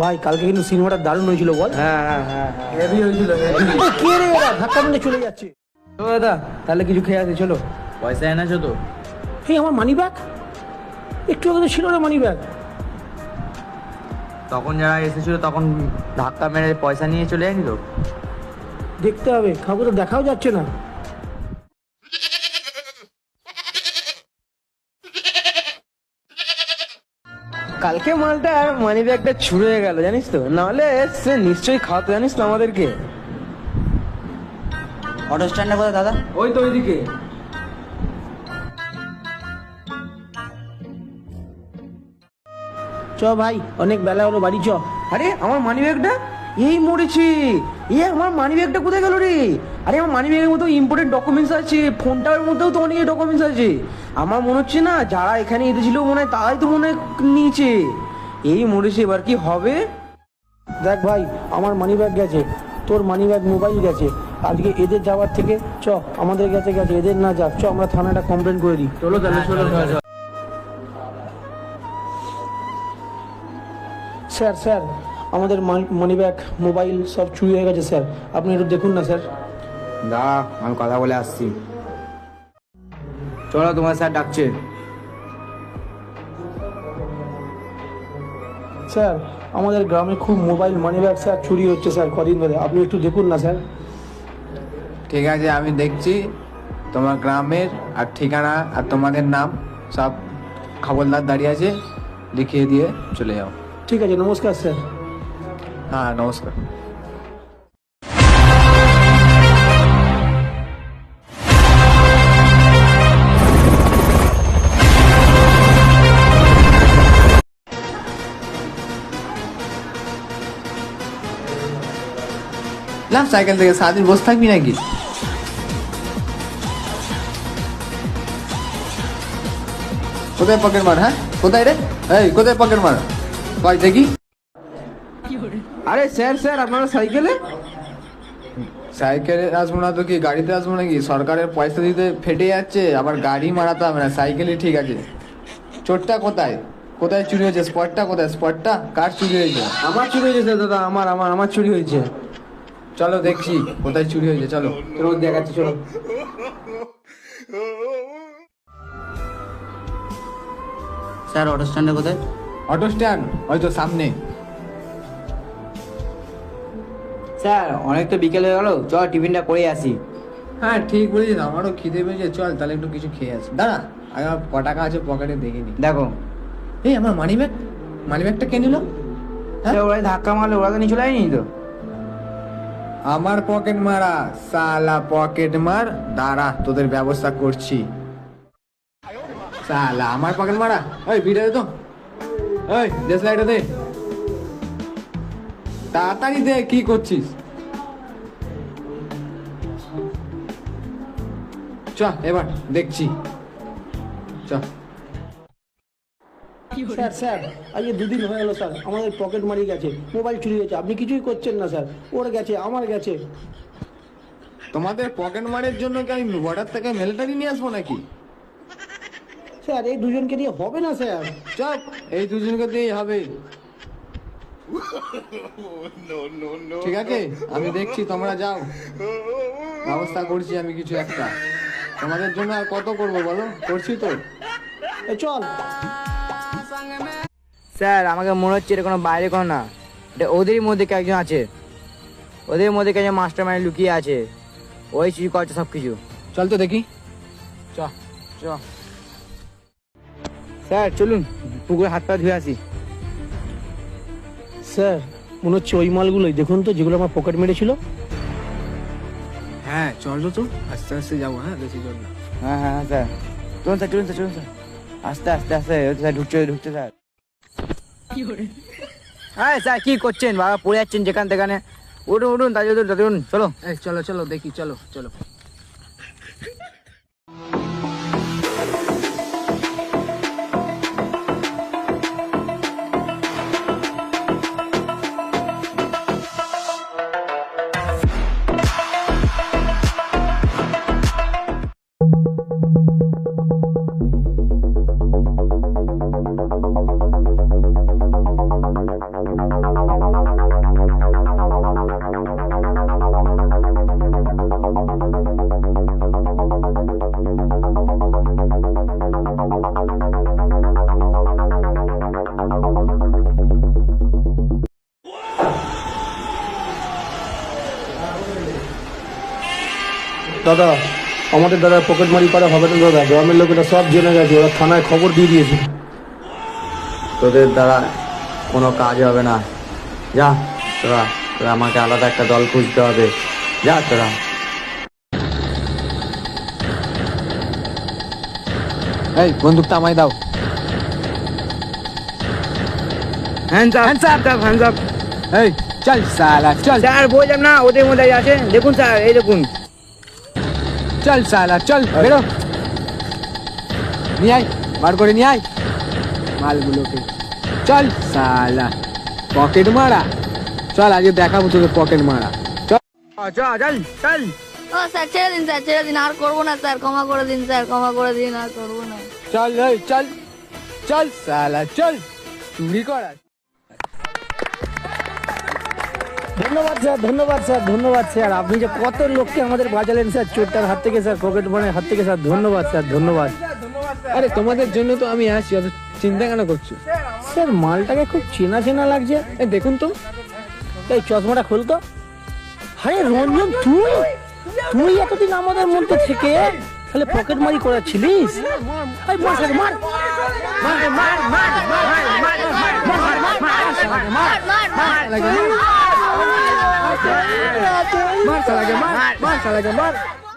ভাই কালকে কিন্তু সিনেমাটা দারুণ হয়েছিল বল। হ্যাঁ হ্যাঁ হ্যাঁ হেভি হয়েছিল কে রে ধাক্কা মেরে চলে যাচ্ছে। ও দাদা তাহলে কিছু খেয়ে আসি চলো। পয়সা এনেছো তো? এই আমার মানি ব্যাগ একটু আগে তো ছিল না মানি ব্যাগ তখন যারা এসেছিল তখন ধাক্কা মেরে পয়সা নিয়ে চলে যায়নি তো দেখতে হবে কাউকে তো দেখাও যাচ্ছে না। কালকে মালটা মানি ব্যাগটা ছুড়ে হয়ে গেল জানিস তো? নাহলে সে নিশ্চয়ই খাওয়াতো জানিস তো আমাদেরকে। অটো স্ট্যান্ডে কোথায় দাদা? ওই তো ওইদিকে। চ ভাই অনেক বেলা হলো বাড়ি চ। আরে আমার মানি ব্যাগটা এই মরেছি। এ আমার মানি ব্যাগটা কোথায় গেল রে? আরে আমার মানি ব্যাগের মতো ইম্পর্টেন্ট ডকুমেন্টস আছে। ফোনটার মধ্যেও তো অনেক ডকুমেন্টস আছে। আমার মনে হচ্ছে না যারা এখানে এসেছিল মনে হয় তারাই তো মনে হয় নিয়েছে। এই মরেছে এবার কি হবে? দেখ ভাই আমার মানি ব্যাগ গেছে। তোর মানি ব্যাগ মোবাইল গেছে। আজকে এদের যাওয়ার থেকে চ আমাদের গেছে গেছে। এদের না যাক চ আমরা থানাটা কমপ্লেন করে দিই। চলো তাহলে। চলো। স্যার স্যার আমাদের মানি ব্যাগ মোবাইল সব চুরি হয়ে গেছে স্যার আপনি একটু দেখুন না স্যার দাঁড়া আমি কথা বলে আসছি। চলো তোমার স্যার ডাকছে। স্যার আমাদের গ্রামে খুব মোবাইল মানি ব্যাগ স্যার চুরি হচ্ছে স্যার কদিন ধরে। আপনি একটু দেখুন না স্যার ঠিক আছে আমি দেখছি তোমার গ্রামের আর ঠিকানা আর তোমাদের নাম। সব খবরদার দাঁড়িয়ে আছে লিখিয়ে দিয়ে চলে যাও। ঠিক আছে নমস্কার স্যার হ্যাঁ নমস্কার। না সাইকেল থেকে সারাদিন বসে থাকবি নাকি? কোথায় পকেট মার হ্যাঁ? কোথায় রে? এই, কোথায় পকেট মার? কয়, দেখি। আরে স্যার স্যার আপনারা সাইকেলে? সাইকেলে আসব না তো কি গাড়িতে আসব নাকি? সরকারের পয়সা দিতে ফেটে যাচ্ছে আবার গাড়ি মারাতে হবে না সাইকেলই ঠিক আছে। চোটটা কোথায়? কোথায় চুরি হয়েছে? স্পটটা কোথায়? স্পটটা কার চুরি হয়েছে? আমার চুরি হয়েছে স্যার দাদা আমার আমার আমার চুরি হয়েছে। চলো দেখছি কোথায় চুরি হয়েছে চলো। চলো দেখাচ্ছি চলো। স্যার অটো স্ট্যান্ডে কোথায়? অটো স্ট্যান্ড হয়তো সামনে। স্যার অনেক তো বিকেল হয়ে গেল। চল টিফিনটা করে আসি। হ্যাঁ ঠিক বলেছিস আমারও খিদে পেয়েছে। চল তাহলে একটু কিছু খেয়ে আসি। দাঁড়া আগে আমার ক টাকা আছে পকেটে দেখিনি দেখো। এই আমার মানি ব্যাগ মানি ব্যাগটা কে নিল? হ্যাঁ? ওরা ধাক্কা মারলে ওরা তো নিয়ে চলে যায়নি তো। আমার পকেট মারা সালা পকেট মার। দাঁড়া তোদের ব্যবস্থা করছি। সালা আমার পকেট মারা? ওই ভিড়ে দে তো। ওই দেশ লাইটে দে। তাড়াতাড়ি দে কি করছিস? চ এবার দেখছি। চ। স্যার স্যার আজকে দুদিন হয়ে গেলো স্যার। আমাদের পকেট মারি গেছে মোবাইল চুরি হয়েছে। আপনি কিছুই করছেন না স্যার। ওর গেছে আমার গেছে। তোমাদের পকেট মারের জন্য কি আমি বর্ডার থেকে মিলিটারি নিয়ে আসব নাকি? স্যার এই দুজনকে দিয়ে হবে না স্যার। চপ এই দুজনকে দিয়েই হবে। ঠিক আছে? আমি দেখছি তোমরা যাও। ব্যবস্থা করছি আমি কিছু একটা। তোমাদের জন্য আর কত করব বলো? করছি তো। চল। স্যার আমাকে মনে হচ্ছে এটা কোনো বাইরে কোনো না। এটা ওদেরই মধ্যে কেউ একজন আছে? ওদের মধ্যে কেউ মাস্টার মাইন্ড লুকিয়ে আছে? ওই চুরি করছে সব কিছু চল তো দেখি। চ চ। স্যার চলুন। পুকুরে হাত পা ধুয়ে আসি। স্যার মনে হচ্ছে ওই মালগুলোই। দেখুন তো যেগুলো আমার পকেট মেরেছিল। হ্যাঁ চল তো আস্তে আস্তে যাব হ্যাঁ বেশি জল না। হ্যাঁ হ্যাঁ হ্যাঁ, স্যার। চলুন স্যার চলুন স্যার চলুন স্যার। আস্তে আস্তে আস্তে স্যার ঢুকছে ঢুকছে স্যার। হ্যাঁ স্যার কি করছেন? বাবা পড়ে যাচ্ছেন যেখান থেকে উঠুন উঠুন তাই উঠুন চলো। এই চলো চলো দেখি চলো চলো। দাদা আমাদের দাদা পকেট মারি করা হবে না দাদা। গ্রামের লোকেরা সব জেনে গেছে ওরা থানায় খবর দিয়ে দিয়েছে। তোদের দ্বারা কোনো কাজ হবে না। যা তোরা তোরা আমাকে আলাদা একটা দল খুঁজতে হবে। যা তোরা। এই বন্দুকটা আমায় দাও। Hands up hands up hands up এই চল সালা চল। স্যার বললাম না ওদের মধ্যে আছে। দেখুন স্যার এই দেখুন। চল সালা চল বেরো। নিয়ে আয় বার করে নিয়ে আয়। মালগুলোকে। চল সালা পকেট মারা। চল আজকে দেখাবো তোকে পকেট মারা। চল। চল চল চল। ও স্যার ছেড়ে দিন স্যার ছেড়ে দিন আর করব না স্যার ক্ষমা করে দিন স্যার ক্ষমা করে দিন আর করব না। চল চল। চল সালা চল। চুরি করা। ধন্যবাদ স্যার ধন্যবাদ স্যার ধন্যবাদ স্যার আপনি যে কত লোককে আমাদের বাঁচালেন স্যার চোরটার হাত থেকে স্যার পকেট মানের হাত থেকে স্যার ধন্যবাদ স্যার ধন্যবাদ আরে তোমাদের জন্য তো আমি আছি অত চিন্তা কেন করছ স্যার মালটাকে খুব চেনা চেনা লাগছে এই দেখুন তো এই চশমাটা খুলতো আরে রঞ্জন তুই তুই এতদিন আমাদের মধ্যে থেকে তাহলে পকেট মারি করাচ্ছিলিস মার মার মার মার মার মার মার মার সালাকে